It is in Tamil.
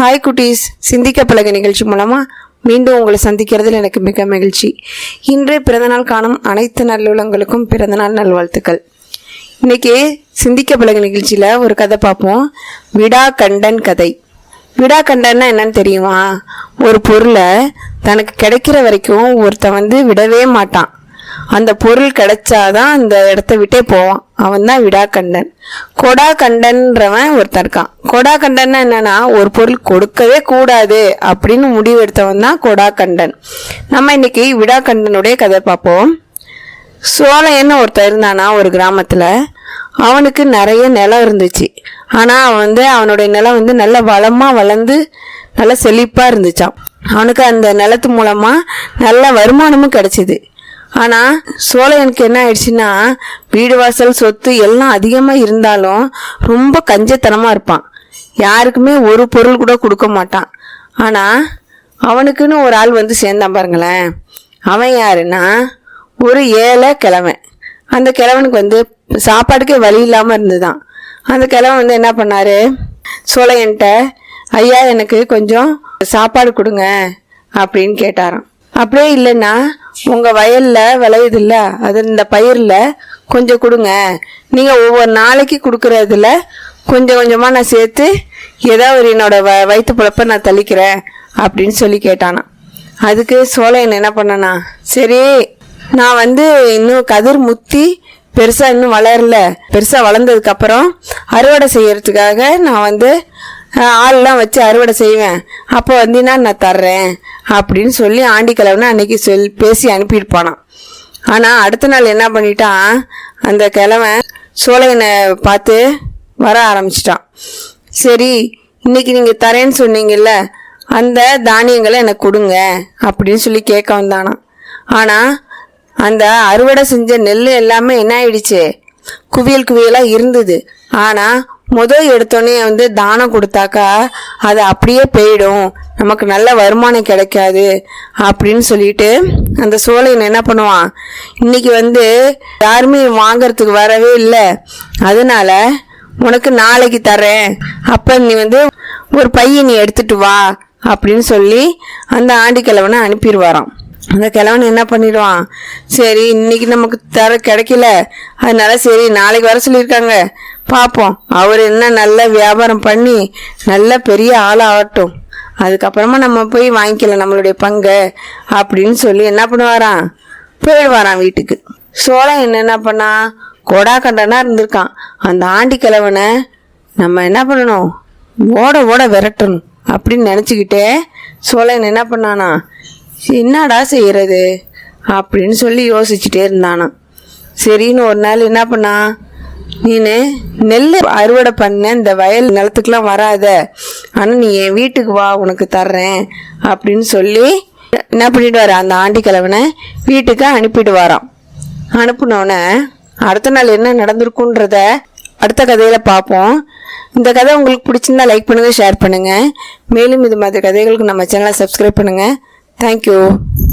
ஹாய் குட்டீஸ். சிந்திக்க பழக நிகழ்ச்சி மூலமாக மீண்டும் உங்களை சந்திக்கிறதில் எனக்கு மிக மகிழ்ச்சி. இன்று பிறந்தநாள் காணும் அனைத்து நல்லுள்ளங்களுக்கும் பிறந்தநாள் நல்வாழ்த்துக்கள். இன்றைக்கி சிந்திக்க பழக நிகழ்ச்சியில் ஒரு கதை பார்ப்போம். விடா கண்டன் கதை. விடா கண்டன்னா என்னன்னு தெரியுமா? ஒரு பொருளை தனக்கு கிடைக்கிற வரைக்கும் ஒருத்தன் வந்து விடவே மாட்டான். அந்த பொருள் கிடைச்சாதான் அந்த இடத்த விட்டே போவான். அவன் தான் விடாக்கண்டன். கொடாக்கண்டன்றவன் ஒருத்தன் இருக்கான். கொடாக்கண்டன்னா என்னன்னா ஒரு பொருள் கொடுக்கவே கூடாது அப்படின்னு முடிவெடுத்தவன் தான் கொடாக்கண்டன். நம்ம இன்னைக்கு விடாக்கண்டனுடைய கதை பார்ப்போம். சோழையன்னு ஒருத்தர் இருந்தானா ஒரு கிராமத்தில்? அவனுக்கு நிறைய நிலம் இருந்துச்சு. ஆனால் அவன் வந்து அவனுடைய நிலம் வந்து நல்ல வளமாக வளர்ந்து நல்ல செழிப்பாக இருந்துச்சான் அவனுக்கு அந்த நிலத்து மூலமாக நல்ல வருமானமும் கிடைச்சிது. ஆனால் சோழையனுக்கு என்ன ஆயிடுச்சுன்னா வீடு வாசல் சொத்து எல்லாம் அதிகமாக இருந்தாலும் ரொம்ப கஞ்சத்தனமாக இருப்பான். யாருக்குமே ஒரு பொருள் கூட கொடுக்க மாட்டான். ஆனால் அவனுக்குன்னு ஒரு ஆள் வந்து சேர்ந்தான் பாருங்களேன். அவன் யாருன்னா ஒரு ஏழை கிழவன். அந்த கிழவனுக்கு வந்து சாப்பாட்டுக்கே வழி இல்லாமல் இருந்துதான். அந்த கிழவன் வந்து என்ன பண்ணார்? சோழையன்ட்ட ஐயா எனக்கு கொஞ்சம் சாப்பாடு கொடுங்க அப்படின்னு கேட்டாராம். அப்படியே இல்லைன்னா உங்கள் வயலில் விளையுதுல்ல அது இந்த பயிரில் கொஞ்சம் கொடுங்க. நீங்கள் ஒவ்வொரு நாளைக்கு கொடுக்குறதுல கொஞ்சம் கொஞ்சமாக நான் சேர்த்து ஏதோ ஒரு என்னோடய வ வயிற்று பிழப்ப நான் தள்ளிக்கிறேன் அப்படின்னு சொல்லி கேட்டானா. அதுக்கு சோழன் என்ன பண்ணனா சரி நான் வந்து இன்னும் கதிர் முத்தி பெருசாக இன்னும் வளரல. பெருசாக வளர்ந்ததுக்கப்புறம் அறுவடை செய்யறதுக்காக நான் வந்து ஆள்லாம் வச்சு அறுவடை செய்வேன். அப்போ வந்தீங்கன்னா நான் தர்றேன் அப்படின்னு சொல்லி ஆண்டிக்கிழவனை அன்னைக்கு சொல் பேசி அனுப்பியிருப்பானான் ஆனால் அடுத்த நாள் என்ன பண்ணிட்டான் அந்த கிழவன் சோழையனை பார்த்து வர ஆரம்பிச்சிட்டான். சரி இன்னைக்கு நீங்கள் தரேன்னு சொன்னீங்கல்ல அந்த தானியங்களை எனக்கு கொடுங்க அப்படின்னு சொல்லி கேட்க வந்தானாம். ஆனால் அந்த அறுவடை செஞ்ச நெல் எல்லாமே என்ன ஆயிடுச்சு? குவியல் குவியலாக இருந்தது. ஆனால் முதல் எடுத்தோடனே வந்து தானம் கொடுத்தாக்கா அது அப்படியே போயிடும். நமக்கு நல்ல வருமானம் கிடைக்காது அப்படின்னு சொல்லிட்டு அந்த சோழையன் என்ன பண்ணுவான்? இன்னைக்கு வந்து யாருமே வாங்கறதுக்கு வரவே இல்லை. அதனால உனக்கு நாளைக்கு தரேன் அப்போ நீ வந்து ஒரு பையன் நீ எடுத்துட்டு வா அப்படின்னு சொல்லி அந்த ஆண்டிக்கிழவனை அனுப்பிடுவாராம். அந்த கிழவன் என்ன பண்ணிடுவான்? சரி இன்னைக்கு நமக்கு தர கிடைக்கல. அதனால சரி நாளைக்கு வர சொல்லியிருக்காங்க. பார்ப்போம் அவர் என்ன நல்ல வியாபாரம் பண்ணி நல்ல பெரிய ஆளாகட்டும். அதுக்கப்புறமா நம்ம போய் வாங்கிக்கலாம் நம்மளுடைய பங்கை அப்படின்னு சொல்லி என்ன பண்ணுவாராம்? போயிடுவாராம் வீட்டுக்கு. சோழன் என்ன என்ன பண்ணா? கொடா கண்டனா இருந்திருக்கான். அந்த ஆண்டி கிழவனை நம்ம என்ன பண்ணணும்? ஓட ஓட விரட்டணும் அப்படின்னு நினச்சிக்கிட்டே சோழன் என்ன பண்ணானா என்னடா செய்யறது? அப்படின்னு சொல்லி யோசிச்சுட்டே இருந்தானா. சரின்னு ஒரு நாள் என்ன பண்ணா? நீனு நெல் அறுவடை பண்ண இந்த வயல் நிலத்துக்குலாம் வராத. ஆனால் நீ என் வீட்டுக்கு வா உனக்கு தர்றேன் அப்படின்னு சொல்லி என்ன பண்ணிடுவாரு அந்த ஆண்டி கிழவனை வீட்டுக்கு அனுப்பிடுவாராம் அனுப்புனோடனே அடுத்த நாள் என்ன நடந்திருக்குன்றத அடுத்த கதையில் பார்ப்போம். இந்த கதை உங்களுக்கு பிடிச்சிருந்தா லைக் பண்ணுங்கள் ஷேர் பண்ணுங்கள் மேலும் இது மாதிரி கதைகளுக்கு நம்ம சேனலை சப்ஸ்கிரைப் பண்ணுங்கள் Thank you.